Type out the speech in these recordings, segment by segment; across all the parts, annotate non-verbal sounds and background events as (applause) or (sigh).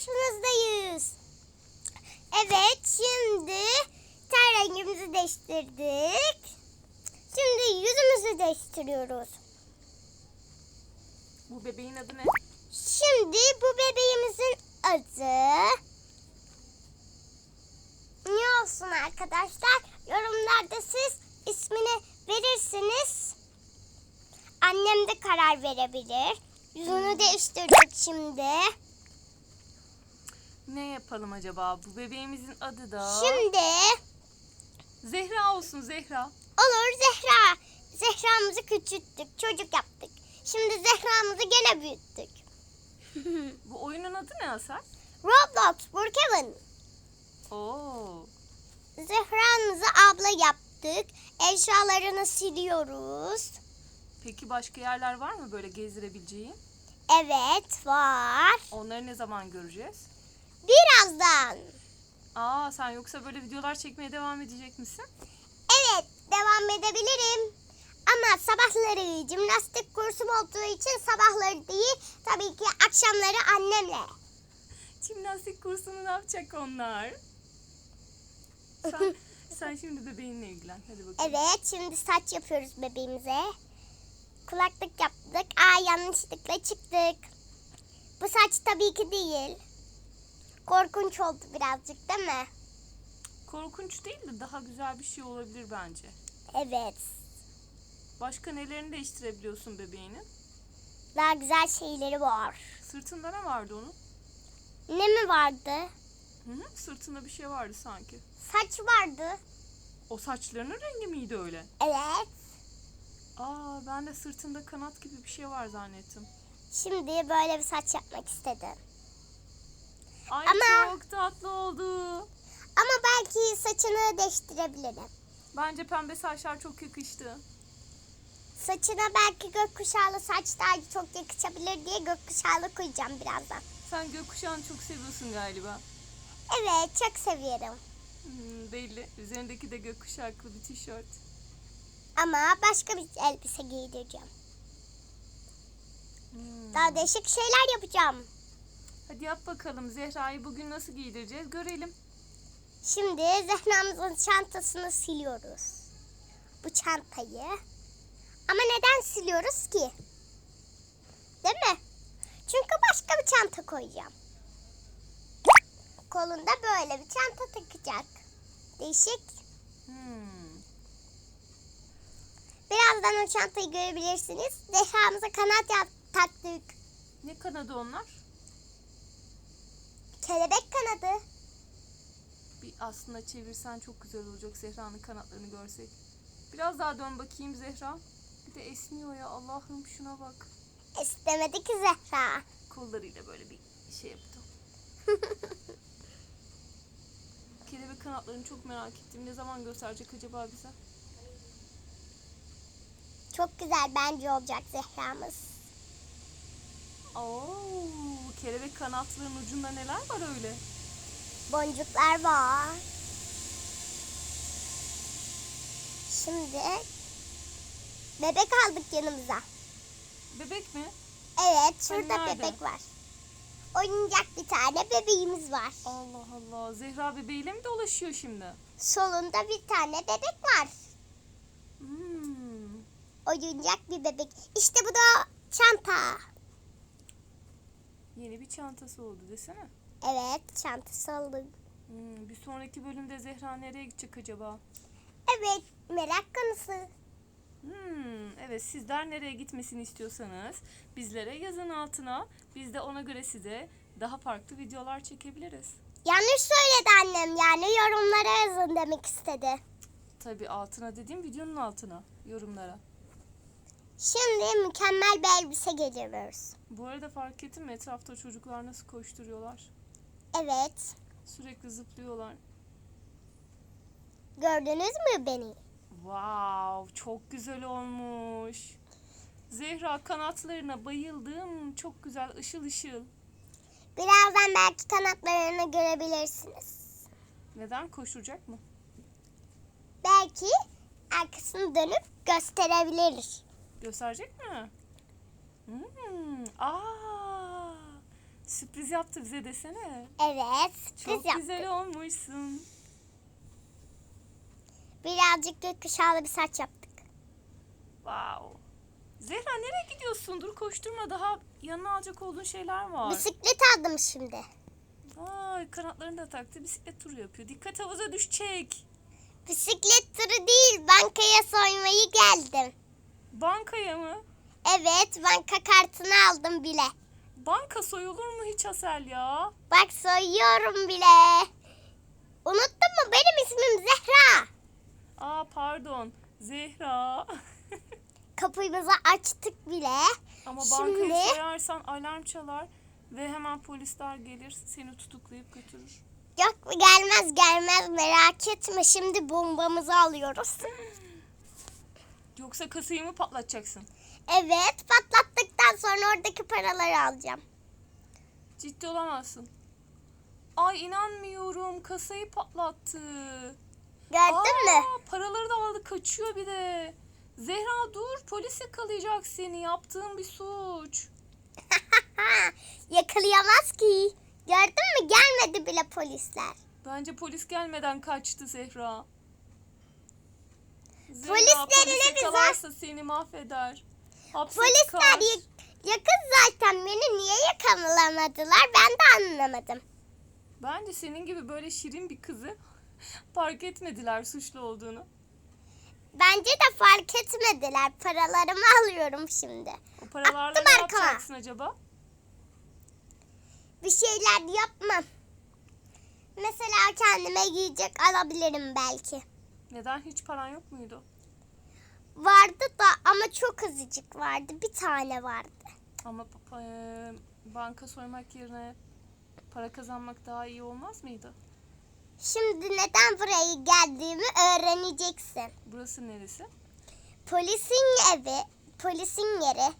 karşınızdayız. Evet şimdi ten rengimizi değiştirdik. Şimdi yüzümüzü değiştiriyoruz. Bu bebeğin adı ne? Şimdi bu bebeğimizin adı ne olsun arkadaşlar? Yorumlarda siz ismini verirsiniz. Annem de karar verebilir. Yüzünü değiştirdik şimdi. Ne yapalım acaba? Bu bebeğimizin adı da Şimdi Zehra olsun Zehra. olur Zehra. Zehra'mızı küçülttük, çocuk yaptık. Şimdi Zehra'mızı gene büyüttük. (laughs) Bu oyunun adı ne Asar? Roblox, Brookhaven. Oo. Zehra'mızı abla yaptık. Eşyalarını siliyoruz. Peki başka yerler var mı böyle gezdirebileceğin? Evet var. Onları ne zaman göreceğiz? Birazdan. Aa sen yoksa böyle videolar çekmeye devam edecek misin? Evet devam edebilirim. Ama sabahları jimnastik kursum olduğu için sabahları değil tabii ki akşamları annemle. Jimnastik kursunu ne yapacak onlar? (laughs) Sen, sen şimdi bebeğinle ilgilen. Hadi bakalım. Evet şimdi saç yapıyoruz bebeğimize. Kulaklık yaptık. Aa yanlışlıkla çıktık. Bu saç tabii ki değil. Korkunç oldu birazcık değil mi? Korkunç değil de daha güzel bir şey olabilir bence. Evet. Başka nelerini değiştirebiliyorsun bebeğinin? Daha güzel şeyleri var. Sırtında ne vardı onun? Ne mi vardı? Hı hı, sırtında bir şey vardı sanki. Saç vardı. O saçlarının rengi miydi öyle? Evet. Aa ben de sırtında kanat gibi bir şey var zannettim. Şimdi böyle bir saç yapmak istedim. Ay Ama- çok tatlı oldu. Ama belki saçını değiştirebilirim. Bence pembe saçlar çok yakıştı. Saçına belki gökkuşağlı saç daha çok yakışabilir diye gökkuşağlı koyacağım birazdan. Sen gökkuşağını çok seviyorsun galiba. Evet çok seviyorum. Hmm, belli. Üzerindeki de gökkuşaklı bir tişört. Ama başka bir elbise giydireceğim. Hmm. Daha değişik şeyler yapacağım. Hadi yap bakalım Zehra'yı bugün nasıl giydireceğiz görelim. Şimdi Zehra'mızın çantasını siliyoruz. Bu çantayı. Ama neden siliyoruz ki? Değil mi? Çünkü başka bir çanta koyacağım. Kolunda böyle bir çanta takacak. Değişik. Hmm. Birazdan o çantayı görebilirsiniz. Zehra'mıza kanat yap- taktık. Ne kanadı onlar? Kelebek kanadı. Bir aslında çevirsen çok güzel olacak Zehra'nın kanatlarını görsek. Biraz daha dön bakayım Zehra. Bir de esniyor ya Allah'ım şuna bak. İstemedi ki Zehra. Kollarıyla böyle bir şey yaptı. (laughs) Kelebek kanatlarını çok merak ettim. Ne zaman gösterecek acaba bize? Çok güzel bence olacak Zehra'mız. Oo, kelebek kanatlarının ucunda neler var öyle? Boncuklar var. Şimdi bebek aldık yanımıza. Bebek mi? Evet Hani şurada nerede? bebek var. Oyuncak bir tane bebeğimiz var. Allah Allah. Zehra bebeğiyle mi dolaşıyor şimdi? Solunda bir tane bebek var. Hmm. Oyuncak bir bebek. İşte bu da çanta. Yeni bir çantası oldu desene. Evet çantası aldım. Hmm, bir sonraki bölümde Zehra nereye gidecek acaba? Evet merak konusu. Hmm, evet sizler nereye gitmesini istiyorsanız bizlere yazın altına. Biz de ona göre size daha farklı videolar çekebiliriz. Yanlış söyledi annem yani yorumlara yazın demek istedi. Tabii altına dediğim videonun altına yorumlara. Şimdi mükemmel bir elbise geliyoruz. Bu arada fark ettin mi etrafta çocuklar nasıl koşturuyorlar? Evet. Sürekli zıplıyorlar. Gördünüz mü beni? Wow, çok güzel olmuş. Zehra kanatlarına bayıldım. Çok güzel, ışıl ışıl. Birazdan belki kanatlarını görebilirsiniz. Neden koşturacak mı? Belki arkasını dönüp gösterebilir. Gösterecek mi? Hmm. Aa, Sürpriz yaptı bize desene. Evet. Sürpriz Çok yaptık. güzel olmuşsun. Birazcık gökkuşağlı bir saç yaptık. Wow. Zehra nereye gidiyorsun? Dur koşturma daha yanına alacak olduğun şeyler var. Bisiklet aldım şimdi. Ay kanatlarını da taktı bisiklet turu yapıyor. Dikkat havuza düşecek. Bisiklet turu değil bankaya soymayı geldim. Bankaya mı? Evet banka kartını aldım bile. Banka soyulur mu hiç Asel ya? Bak soyuyorum bile. Unuttun mu benim ismim Zehra. Aa pardon. Zehra. (laughs) Kapımızı açtık bile. Ama Şimdi- bankayı soyarsan alarm çalar ve hemen polisler gelir seni tutuklayıp götürür. Yok gelmez gelmez merak etme şimdi bombamızı alıyoruz. (laughs) Yoksa kasayı mı patlatacaksın? Evet patlattıktan sonra oradaki paraları alacağım. Ciddi olamazsın. Ay inanmıyorum kasayı patlattı. Gördün mü? Aa, Paraları da aldı kaçıyor bir de. Zehra dur polis yakalayacak seni yaptığın bir suç. (laughs) Yakalayamaz ki. Gördün mü gelmedi bile polisler. Bence polis gelmeden kaçtı Zehra. Zehra Polislerine polis biz yakalarsa seni mahveder. Hapse Polisler tıkar. ya- yakın zaten beni niye yakalamadılar ben de anlamadım. Bence senin gibi böyle şirin bir kızı fark etmediler suçlu olduğunu. Bence de fark etmediler. Paralarımı alıyorum şimdi. O paralarla Attım ne arkama. yapacaksın acaba? Bir şeyler yapmam. Mesela kendime yiyecek alabilirim belki. Neden hiç paran yok muydu? Vardı da ama çok azıcık vardı. Bir tane vardı. Ama e, banka soymak yerine para kazanmak daha iyi olmaz mıydı? Şimdi neden buraya geldiğimi öğreneceksin. Burası neresi? Polisin evi, polisin yeri.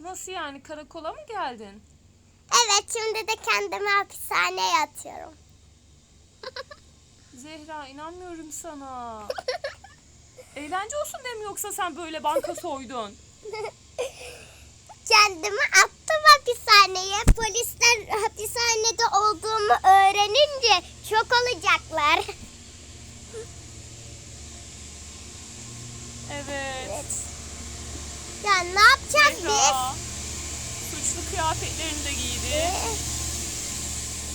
Nasıl yani karakola mı geldin? Evet şimdi de kendimi hapishaneye atıyorum. (laughs) Zehra inanmıyorum sana. (laughs) Eğlence olsun diye mi yoksa sen böyle banka soydun? Kendimi attım hapishaneye. Polisler hapishanede olduğumu öğrenince şok olacaklar. Evet. Evet. Ya ne yapacağız biz? Zehra suçlu kıyafetlerini de giydi.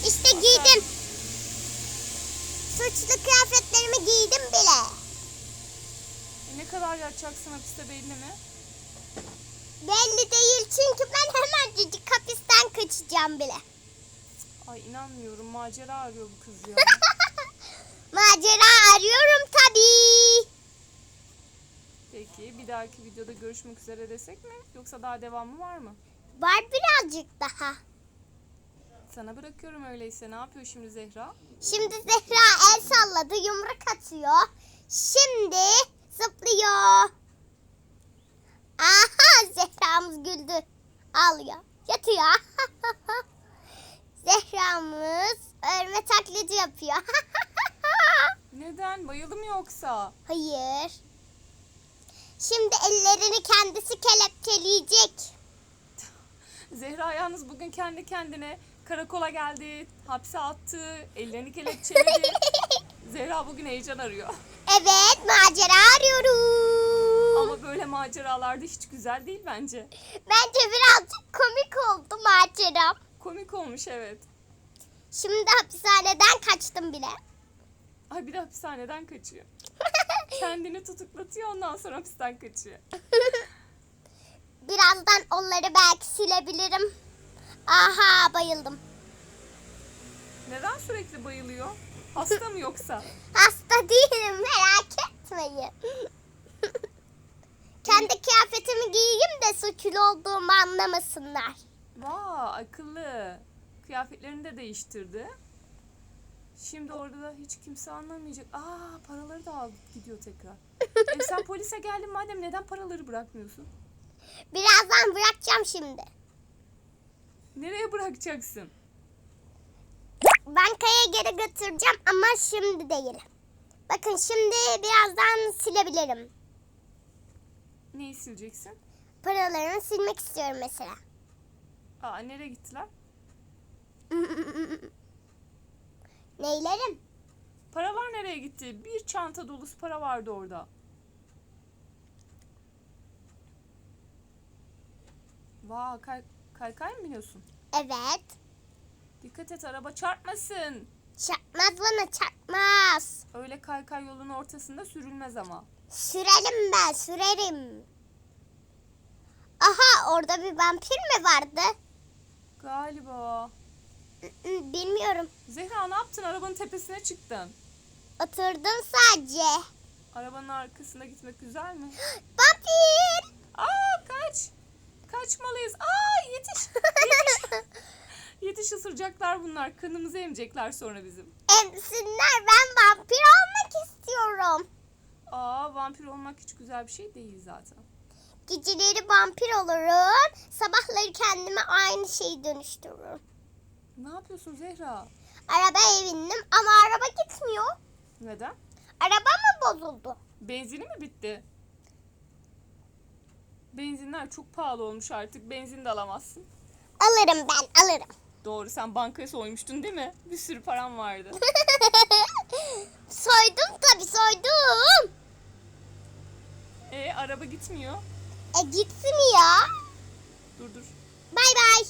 İşte giydim. Suçlu kıyafetlerimi giydim bile. E, ne kadar yatacaksın hapiste belli mi? Belli değil çünkü ben hemencecik hapisten kaçacağım bile. Ay inanmıyorum macera arıyor bu kız ya. (laughs) Macera arıyorum tabii. Peki bir dahaki videoda görüşmek üzere desek mi? Yoksa daha devamı var mı? Var birazcık daha. Sana bırakıyorum öyleyse. Ne yapıyor şimdi Zehra? Şimdi Zehra el salladı, yumruk atıyor. Şimdi zıplıyor. Aha Zehra'mız güldü. Ağlıyor. Yatıyor. (laughs) Zehra'mız örme taklidi yapıyor. (laughs) Neden? Bayıldı mı yoksa? Hayır. Şimdi ellerini kendisi kelepçeleyecek. Zehra yalnız bugün kendi kendine karakola geldi, hapse attı, ellerini kelepçeledi. (laughs) Zehra bugün heyecan arıyor. Evet macera arıyorum. Ama böyle maceralarda hiç güzel değil bence. Bence birazcık komik oldu maceram. Komik olmuş evet. Şimdi hapishaneden kaçtım bile. Ay bir de hapishaneden kaçıyor. (laughs) Kendini tutuklatıyor ondan sonra hapisten kaçıyor. (laughs) Birazdan onları belki silebilirim. Aha bayıldım. Neden sürekli bayılıyor? Hasta mı yoksa? (laughs) Hasta değilim merak etmeyin. (laughs) Kendi kıyafetimi giyeyim de suçlu olduğumu anlamasınlar. Vay akıllı. Kıyafetlerini de değiştirdi. Şimdi orada da hiç kimse anlamayacak. Aa paraları da aldı gidiyor tekrar. (laughs) e sen polise geldin madem neden paraları bırakmıyorsun? Birazdan bırakacağım şimdi. Nereye bırakacaksın? Bankaya geri götüreceğim ama şimdi değil. Bakın şimdi birazdan silebilirim. Neyi sileceksin? Paralarını silmek istiyorum mesela. Aa nereye gittiler? (laughs) Neylerim? Paralar nereye gitti? Bir çanta dolusu para vardı orada. Vay kay kaykay mı biniyorsun? Evet. Dikkat et araba çarpmasın. Çarpmaz bana çarpmaz. Öyle kaykay yolun ortasında sürülmez ama. Sürerim ben sürerim. Aha orada bir vampir mi vardı? Galiba. Bilmiyorum. Zehra ne yaptın? Arabanın tepesine çıktın. Oturdum sadece. Arabanın arkasında gitmek güzel mi? (gasps) Vampir! Aa kaç. Kaçmalıyız. Aa yetiş. (laughs) Yetiş. Yetiş ısıracaklar bunlar. Kanımızı emecekler sonra bizim. Emsinler ben vampir olmak istiyorum. Aa vampir olmak hiç güzel bir şey değil zaten. Geceleri vampir olurum. Sabahları kendime aynı şeyi dönüştürürüm. Ne yapıyorsun Zehra? Arabaya bindim ama araba gitmiyor. Neden? Araba mı bozuldu? Benzini mi bitti? Benzinler çok pahalı olmuş artık. Benzin de alamazsın. Alırım ben alırım. Doğru sen bankaya soymuştun değil mi? Bir sürü param vardı. (laughs) soydum tabii soydum. E araba gitmiyor. E gitsin ya. Dur dur. Bay bay.